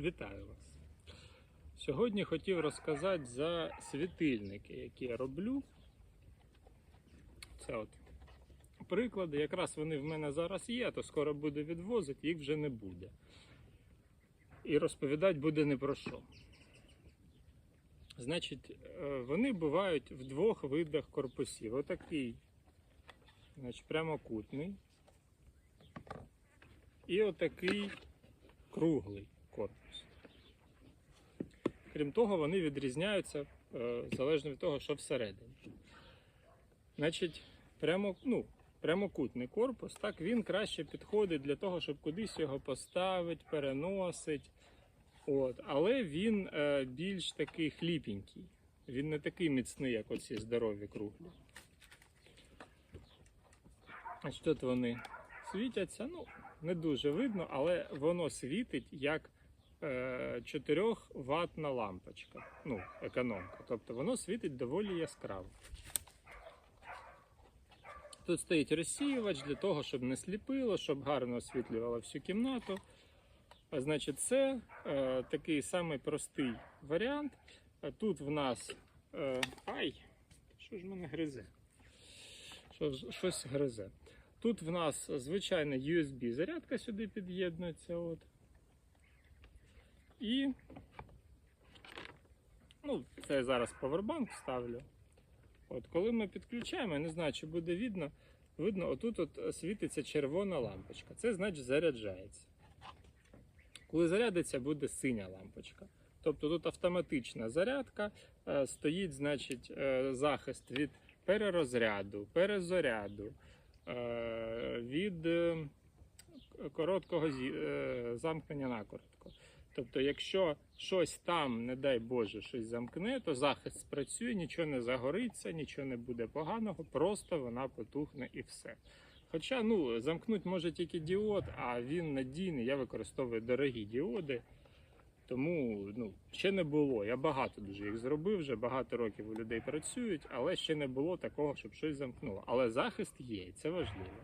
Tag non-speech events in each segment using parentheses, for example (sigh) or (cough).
Вітаю вас! Сьогодні хотів розказати за світильники, які я роблю. Це от приклади. Якраз вони в мене зараз є, то скоро буде відвозити, їх вже не буде. І розповідати буде не про що. Значить, е, вони бувають в двох видах корпусів. Отакий, значить, прямокутний. І отакий круглий корпус. Крім того, вони відрізняються е, залежно від того, що всередині. Значить, прямо, ну, прямокутний корпус, так він краще підходить для того, щоб кудись його поставити, переносить. От. Але він е, більш такий хліпенький. Він не такий міцний, як оці здорові круглі. Що тут вони світяться? Ну, не дуже видно, але воно світить як 4 ватна лампочка. Ну, економка. Тобто воно світить доволі яскраво. Тут стоїть розсіювач для того, щоб не сліпило, щоб гарно освітлювало всю кімнату. А, Значить, це е, такий самий простий варіант. А Тут в нас. Е, ай! Що ж мене гризе? Що, щось гризе. Тут в нас звичайна USB зарядка сюди під'єднується. І ну, це я зараз повербанк ставлю. От, коли ми підключаємо, я не знаю, чи буде видно. Видно, отут от світиться червона лампочка. Це значить заряджається. Коли зарядиться, буде синя лампочка. Тобто тут автоматична зарядка, е, стоїть, значить, е, захист від перерозряду, перезаряду, е, від короткого замкнення накоротко. Тобто, якщо щось там, не дай Боже, щось замкне, то захист спрацює, нічого не загориться, нічого не буде поганого, просто вона потухне і все. Хоча ну, замкнути може тільки діод, а він надійний, я використовую дорогі діоди. Тому ну, ще не було. Я багато дуже їх зробив, вже багато років у людей працюють, але ще не було такого, щоб щось замкнуло. Але захист є, це важливо.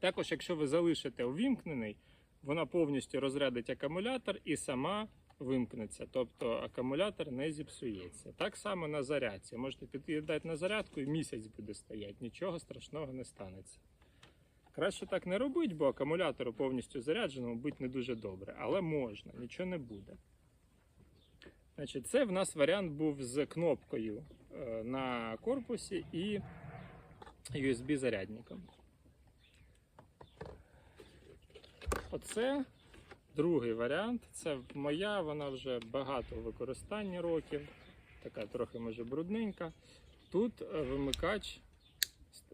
Також, якщо ви залишите увімкнений, вона повністю розрядить акумулятор і сама вимкнеться. Тобто акумулятор не зіпсується. Так само на зарядці. Можете під'їдати на зарядку і місяць буде стояти, нічого страшного не станеться. Краще так не робити, бо акумулятору повністю зарядженому бути не дуже добре, але можна, нічого не буде. Значить, це в нас варіант був з кнопкою е, на корпусі і USB-зарядником. Оце другий варіант. Це моя, вона вже багато в використанні років, така трохи може брудненька. Тут е, вимикач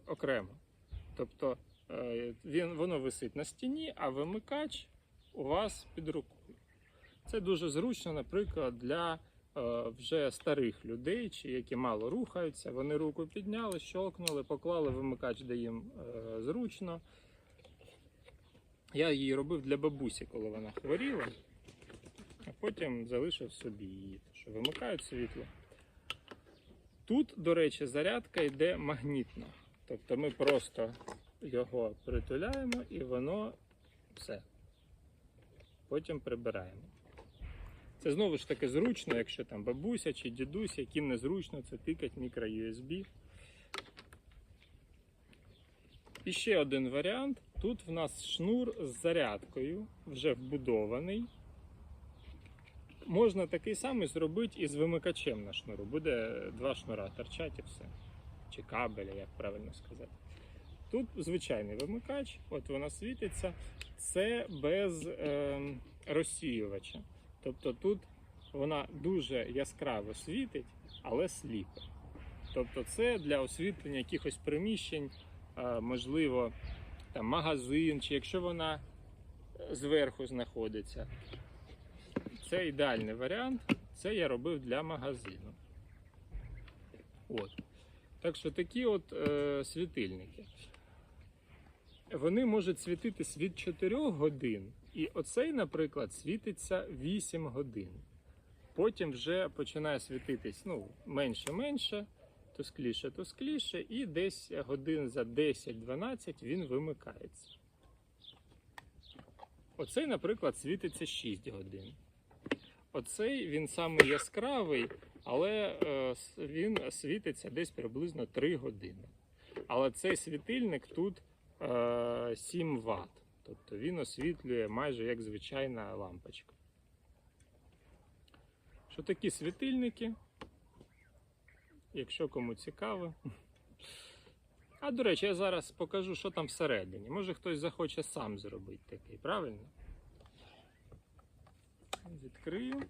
окремо. Тобто е, він, воно висить на стіні, а вимикач у вас під рукою. Це дуже зручно, наприклад, для е, вже старих людей, чи які мало рухаються. Вони руку підняли, щелкнули, поклали вимикач, де їм зручно. Я її робив для бабусі, коли вона хворіла, а потім залишив собі її, що вимикають світло. Тут, до речі, зарядка йде магнітно. Тобто ми просто його притуляємо і воно все. Потім прибираємо. Це знову ж таки зручно, якщо там бабуся чи дідусь, яким незручно це тикать мікро USB. І ще один варіант. Тут в нас шнур з зарядкою, вже вбудований. Можна такий самий зробити і з вимикачем на шнуру. Буде два шнура торчать і все. Чи кабеля, як правильно сказати. Тут звичайний вимикач, от вона світиться. Це без е, розсіювача. Тобто тут вона дуже яскраво світить, але сліпить. Тобто це для освітлення якихось приміщень, е, можливо, там магазин, чи якщо вона зверху знаходиться. Це ідеальний варіант. Це я робив для магазину. От. Так що такі от е, світильники. Вони можуть світитись від 4 годин. І оцей, наприклад, світиться 8 годин. Потім вже починає світитись ну, менше-менше, тускліше, тускліше, і десь годин за 10-12 він вимикається. Оцей, наприклад, світиться 6 годин. Оцей він самий яскравий, але е, він світиться десь приблизно 3 години. Але цей світильник тут е, 7 Вт. Тобто він освітлює майже як звичайна лампочка. Що такі світильники? Якщо кому цікаво. А до речі, я зараз покажу, що там всередині. Може хтось захоче сам зробити такий, правильно? Відкрию.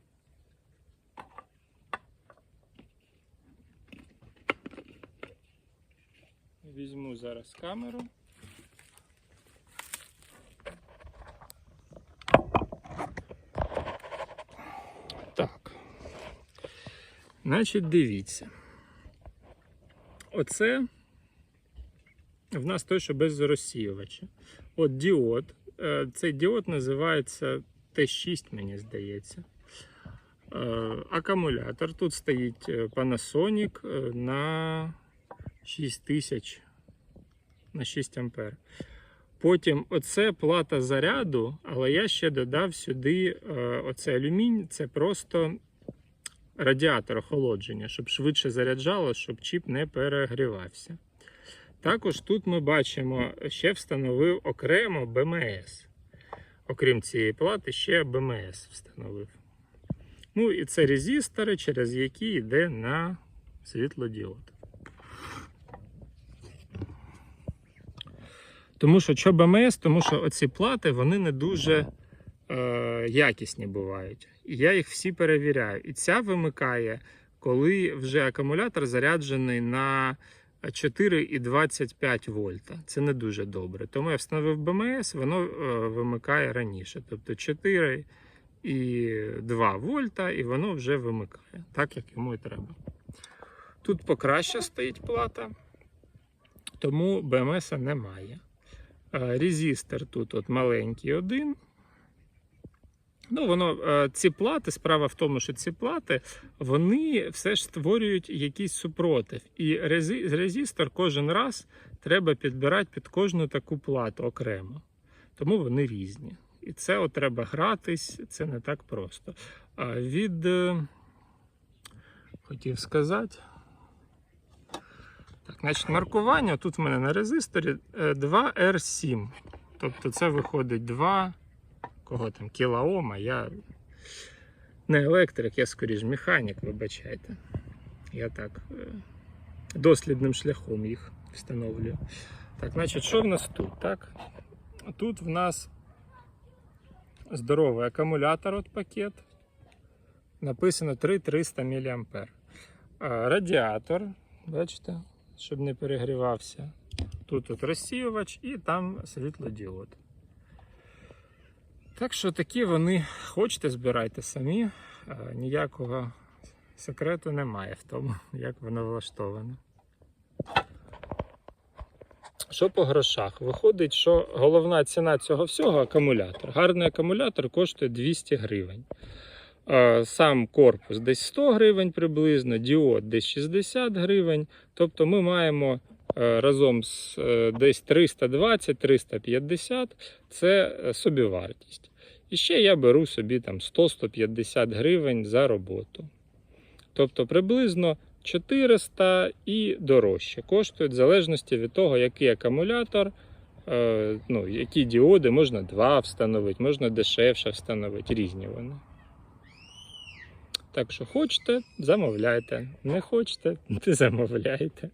Візьму зараз камеру. Так. Значить, дивіться. Оце в нас той, що без розсіювача. От діод. Е, Цей діод називається Т6, мені здається. Е, Акумулятор. Тут стоїть е, Panasonic на 6000 на 6 ампер. Потім оце плата заряду, але я ще додав сюди е, оце алюмінь, це просто радіатор охолодження, щоб швидше заряджало, щоб чіп не перегрівався. Також тут ми бачимо, ще встановив окремо БМС. Окрім цієї плати, ще БМС встановив. Ну і це резистори, через які йде на світлодіод. Тому що що БМС, тому що оці плати вони не дуже е, якісні бувають. І я їх всі перевіряю. І ця вимикає, коли вже акумулятор заряджений на 4,25 вольта. Це не дуже добре. Тому я встановив БМС, воно е, вимикає раніше. Тобто 4,2 вольта, і воно вже вимикає, так як йому і треба. Тут покраще стоїть плата, тому БМС немає. Е, Резистор тут от маленький один. Ну, воно, е, ці плати, справа в тому, що ці плати, вони все ж створюють якийсь супротив. І рези- резистор кожен раз треба підбирати під кожну таку плату окремо. Тому вони різні. І це от треба гратись, це не так просто. А від, е, хотів сказати, так, значить, маркування тут в мене на резисторі е, 2R7. Тобто це виходить 2 кого там, кілоома. Я не електрик, я скоріш механік, вибачайте. Я так е, дослідним шляхом їх встановлюю. Так, значить, що в нас тут? Так? Тут в нас здоровий акумулятор от пакет. Написано 3300 мА. Радіатор, бачите, щоб не перегрівався. Тут от розсіювач і там світлодіод. Так що такі вони хочете збирайте самі, ніякого секрету немає в тому, як воно влаштоване. Що по грошах? Виходить, що головна ціна цього всього акумулятор. Гарний акумулятор коштує 200 гривень. Е, Сам корпус десь 100 гривень приблизно, діод десь 60 гривень. Тобто ми маємо е, разом з е, десь 320-350 це е, собівартість. І ще я беру собі там 100-150 гривень за роботу. Тобто приблизно 400 і дорожче коштують в залежності від того, який акумулятор, е, ну, які діоди, можна два встановити, можна дешевше встановити, різні вони. Так що хочете, замовляйте. Не хочете, (laughs) не замовляйте.